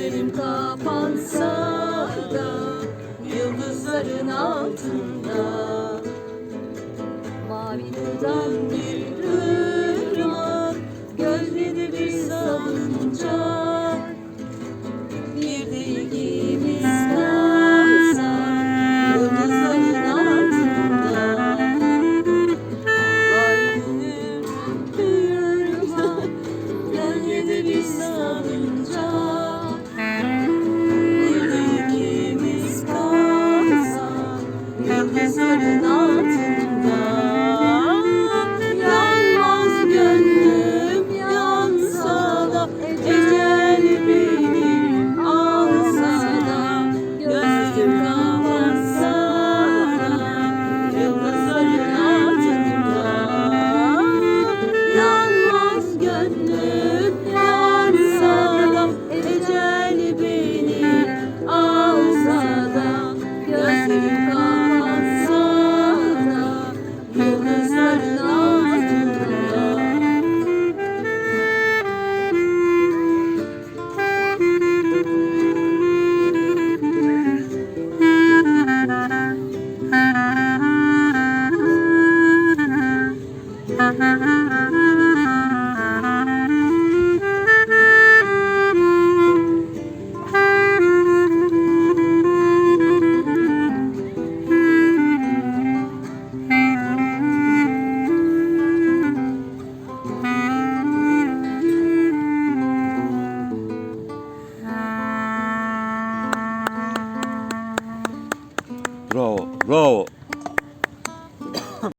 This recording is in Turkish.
Gözlerim kapansa da Yıldızların altında. Mavi dudan bir rüya Gölgede bir salıncak Bir değil no Bravo, bravo.